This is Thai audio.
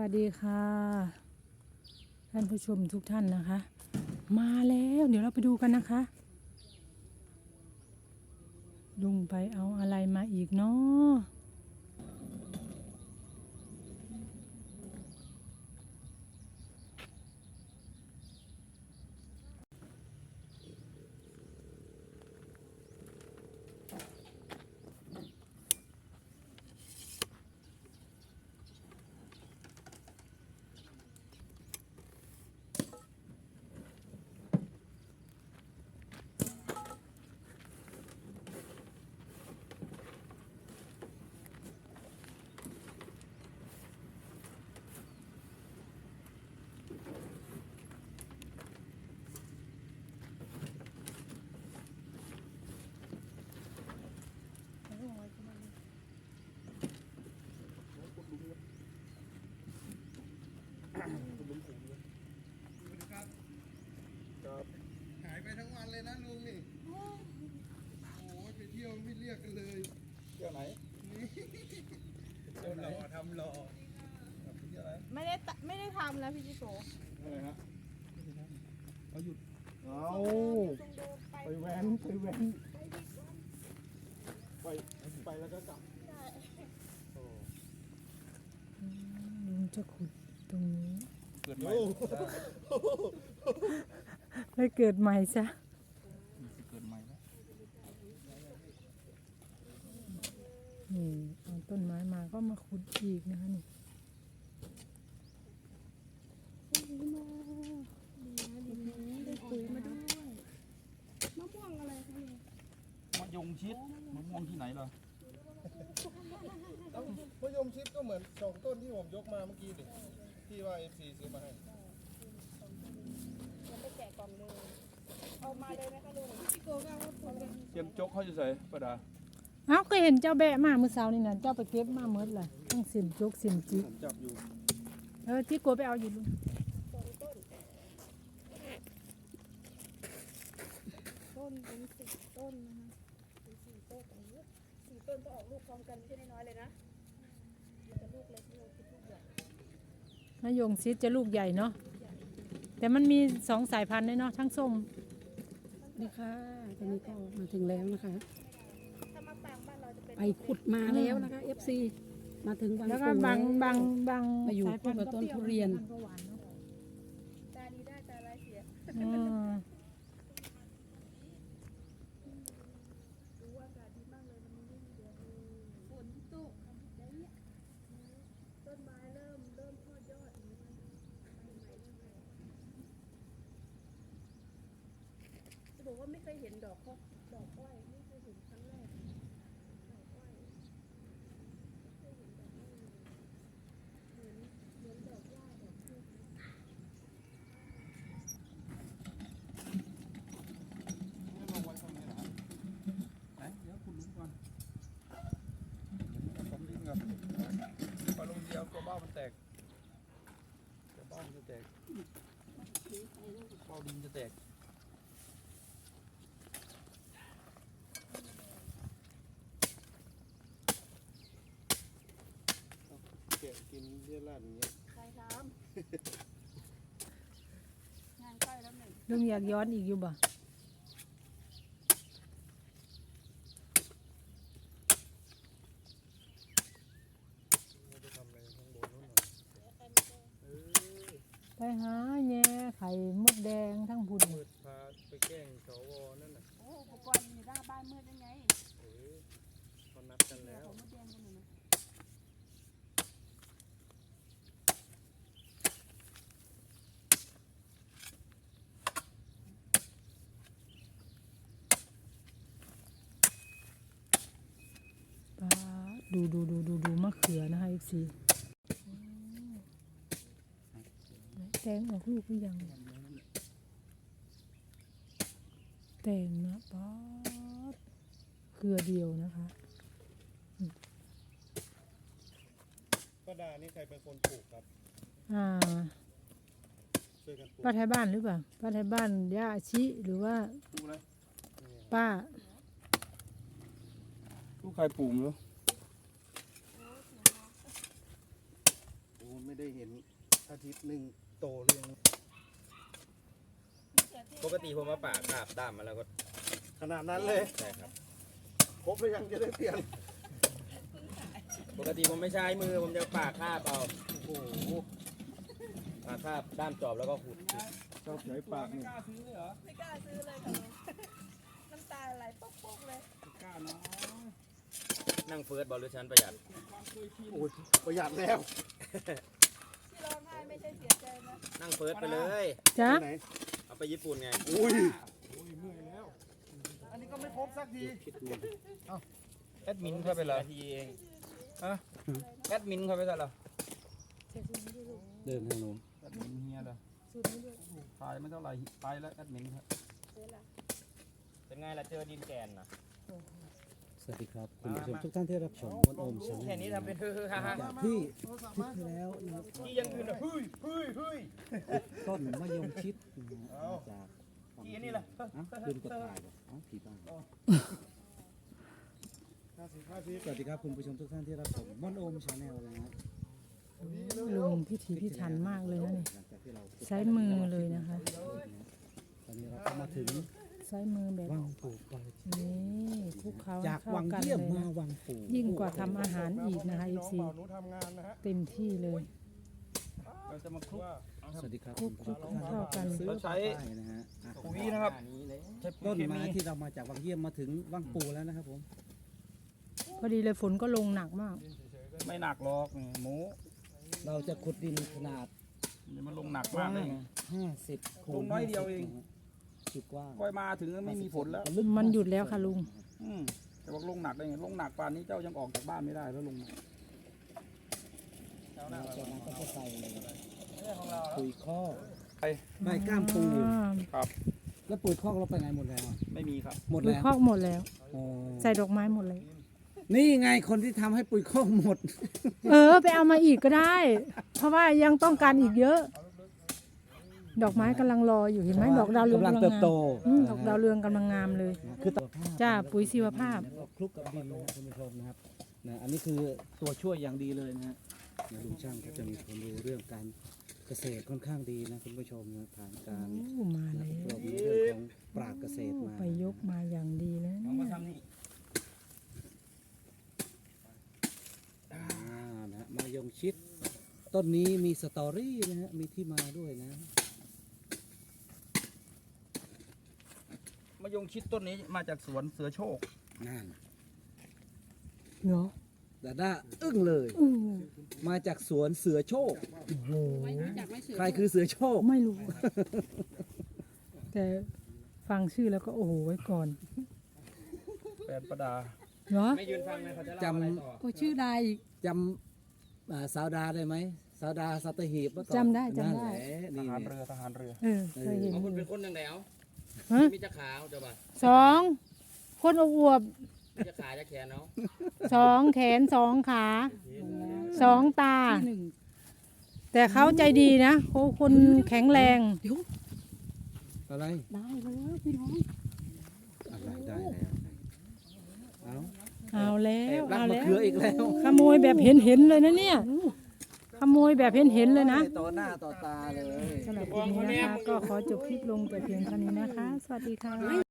วัสดีค่ะ ท่านผู้ชมทุกท่านนะคะ มาแล้วเดี๋ยวเราไปดูกันนะคะ ลุงไปเอาอะไรมาอีกเนาะครับ หายไปทั้งวันเลยนะลุงนี่ โอ้ยไปเที่ยวไม่เรียกกันเลย เที่ยวไหน ทำรอทำรอ เที่ยวไหน ไม่ได้ตะไม่ได้ทำแล้วพี่จิโกอะไรฮะเขาหยุดเอาไปแว้นไปแว้นไปไปแล้วก็กลับโอ้ลุงจะขุดตรงนี้ เกิดใหม่แล้วเกิดใหม่ซะเกิดใหม่แล้วนี่เอาต้นไม้มาก็มาขุดอีกนะคะนี่ ได้ปุ๋ยมาด้วยมะม่วงอะไรคะเนี่ย มะยงชิดมะม่วงที่ไหนล่ะ เอ้ามะยมชิดก็ เหมือนสองต้นที่ผมยกมาเมื่อกี้ดิที่ว่าเอฟซีซื้อมาให้ยังไปแกะกล่องเลยเอามาเลยไหมคะลุงพี่จิโกก็เอาปุ๋ยเตรียมจกเขาจะใส่ประดาเอ้าก็เห็นเจ้าแบะมาเมื่อเช้านี่นะเจ้าไปเก็บมาเมื่อเลยต้องเสิมจกเสิมจิกผมจับอยู่เออที่กลัวไปเอาอยู่ลุงต้นเป็นสิบต้นนะคะเป็นสี่ต้นตรงนี้สี่ต้นก็ออกลูกพร้อมกันไม่ใช่น้อยๆเลยนะมันจะ ลูกเล็กลูกคิดลูกใหญ่มะยงชิดจะลูกใหญ่เนาะแต่มันมีสองสายพันธุ์ด้วยเนาะทั้งส้มนี่ค่ะตอนนี้ก็มาถึงแล้วนะคะ ถ้ามาปางบ้านเราจะเป็นไปขุดมาแล้วนะคะ FC มาถึงบางแล้วก็ปูบางแล้วบางบางมาอยู่สายพันธุ์คู่กับต้นปทุเรียนบางก็หวานเนาะตาดีได้ตาร้ายเสียอืม ดูอากาศดีมากเลยมันไม่มีเดือนฝนตกได้เนี่ยต้นไม้เริ่มเริ่มทอดยอดอย่างนี้จะ บอกว่าไม่เคยเห็นดอกเขาดอกอ้อยไม่เคยเห็นครั้งแรกดอกอ้อยไม่เคยเห็นดอกอ้อยเลยเหมือนเหมือนดอกหญ้าดอกพืชนี่ลงไว้ตรงนี้นะไหนเดี๋ยวคุณลุงก่อนผมดินก่อนปลาลงเดียวตัวบ้ามันแตกตัวบ้ามันจะแตกเบ้าดินจะแตก กะกินเลี่ยราดอย่างเงี้ยใครทำ งานใกล้แล้วหนึ่งลุงอยากย้อนอีกอยู่บ่ไม่ได้ทำอะไรข้างบนนู้นหน่อยเออไปหาแง่ไข่มดแดงทั้งพุ่นมืดพาไปแกล้งสวนั่นน่ะ โอ้อุปกรณ์อยู่หน้าบ้านมืดยังไง เออเขานัดกันแล้ว ผมมาเตรียมกันอยู่นะ ปลา ดูดูดูดูดูมะเขือนะคะ FC แตงออกลูกหรือยังแตงนะป๊าดเครือเดียวนะคะป้าดานี่ใครเป็นคนปลูกครับ อ่าช่วยกันปลูกป้าไทยบ้านหรือเปล่าป้าไทยบ้านย่าชิหรือว่าดูเลยนี่ป้า ลูกใครปลูกไม่รู้โอ้ ไม่ไม่ได้เห็นอาทิตย์หนึ่งโตเรียงปกติผมมาปากคาบด้ามมาแล้วก็ขนาดนั้นเลยใช่ครับครบหรือยังจะได้เปลี่ยน ปกติผมไม่ใช้มือผมจะปากคาบเอาโอ้โหปากคาบด้ามจอบแล้วก็ขุดชอบใช้ปากนี่กล้าซื้อเลยเหรอไม่กล้าซื้อเลยค่ะลุงน้ำตาไหลป๊อกๆเลยกล้าเนาะนั่งเฟิร์สบอลหรือชั้นประหยัดโอ้ยประหยัดแล้ว นะนั่งเฟิร์สไปเลยจ๊ะไหนเอาไปญี่ปุ่นไงอุ้ยอันนี้ก็ไม่ครบสักทีแอดมินเข้าไปเหรอนาทีเองแอดมินเข้าไปแล้วเหรอเดินทางโน้นแอดมินเฮียเหรอตายไม่เท่าไหร่ตายแล้วแอดมินครับเป็นไงล่ะเจอดินแกนนะ สวัสดีครับคุณผู้ชมทุกท่านที่รับชมวันโอมชาแนลแค่นี้ทำเป็นฮือๆฮ่าฮ่าจากที่คลิปที่แล้วนะครับที่ยังคืนนะเฮ้ยเฮ้ยเฮ้ยต้นมะยงชิดนะฮะมาจากที่อันนี้ล่ะเอ้าลืมกดถ่ายเหรอเอ้าผีบ้าห้าสิบห้าสิบสวัสดีครับคุณผู้ชมทุกท่านที่รับชมวันโอมชาแนลนะฮะลุงพิถีพิถันมากเลยนะนี่หลังจากที่เราใช้มือเลยนะคะ ตอนนี้เราก็มาถึง ใช้มือแบบวังปู่ปาราจิตนี่คลุกเคล้าให้จากเข้าวังกันเยี่ยมเลยมานะวังปู่ยิ่งกว่าทำอาหารอีกนะคะอีน้องซีเบาหนูทำงานนะฮะเต็มที่เลยเราจะมาคลุกว่าสวัสดีครับคลุกคลุกเข้ากันซื้อเราใช้ ป้ายนะฮะอะปุ๋ยนะครับ ใช้ปุ๋ต้ยนเคมีไม้ที่เรามาจากวังเยี่ยมมาถึงวังปู่แล้วนะครับผมพอดีเลยฝนก็ลงหนักมาก ไม่หนักหรอกนี่หมูเราจะขุดดินขนาดนี่มันลงหนักมากเลย 50คูลณงน้อยเดียวเอง จุดกว้างค่อยมาถึงก็ไม่มีฝนแล้วมันหยุดแล้วค่ะลุง อืมแต่ว่าลงหนักได้ไงลงหนักป่านนี้เจ้ายังออกจากบ้านไม่ได้แล้วลงหนักจากนั้นก็จะใส่ปุ๋ยคอกไปใบก้ามปูอ่าครับ แล้วปุ๋ยคอกเราไปไหนหมดแล้วอะไม่มีครับหมดปุ๋ยแล้วคอกหมดแล้วอ๋อใส่ดอกไม้หมดเลยนี่ไงคนที่ทำให้ปุ๋ยคอกหมด เออ ไปเอามาอีกก็ได้ เพราะว่ายังต้องการอีกเยอะ ดอกไม้กำลังรออยู่เห็นไหมดอกดาวเรืองกำลังเติบโตอืมดอกดาวเรืองกำลังงามเลย คือตัวจ้าปุ๋ยชีวภาพ แล้วก็คลุกกับดินนะครับคุณผู้ชมนะครับนะอันนี้คือตัวช่วยอย่างดีเลยนะฮะนะลุงช่างก็จะมีความรู้เรื่องการเกษตรค่อนข้างดีนะคุณผู้ชมนะผ่านการโอ้มาแล้วอบรมในเรื่องของปราบเกษตรมาไปยกมาอย่างดีเลยน้องเนี่มายทำนี่อ่านะมายงชิด ต้นนี้มีสตอรี่นะฮะมีที่มาด้วยนะ มะยงชิดต้นนี้มาจากสวนเสือโชค นั่นเหรอดาด้าอึ้งเลย อือมาจากสวนเสือโชคโอ้โหใครคือเสือโชค ไม่รู้ แต่ฟังชื่อแล้วก็โอ้โหไว้ก่อนแฟนประดาเหรอไม่ยืนฟังนะเขาจะเล่าจำอะไรต่อ ก็ชื่อใดอีก จำอ่าสาวดาได้ไหมสาวดาสัตหีบเมื่อก่อนจำได้จำได้ นั่นแหละทนี่หารเนี่ยเรือทหารเรือ เออเคยเห็นเอาอคุณยู่เป็นคนยังไงเอา ฮะมีจะขาวเจ้าบ่าสองคนอวบมีจะขาจะแขนเนาะๆสองแขนสองขาสองตาแต่เขาใจดีนะเขาคนแข็งแรง อะไรได้แล้วพี่น้องอะไรได้แล้วเอาเอาแล้แอวบรักเอามะแล้วเขืออีกแล้ว ขโมยแบบเห็นเห็นๆเลยนะเนี่ยข โมยแบบเห็นเห็นๆเลยนะต่อหน้าต่อตาเลยสำหรับคลิปนี้นะคะก็ขอจบคลิปลงแต่เพียงเท่านี้นะคะ สวัสดีค่ะ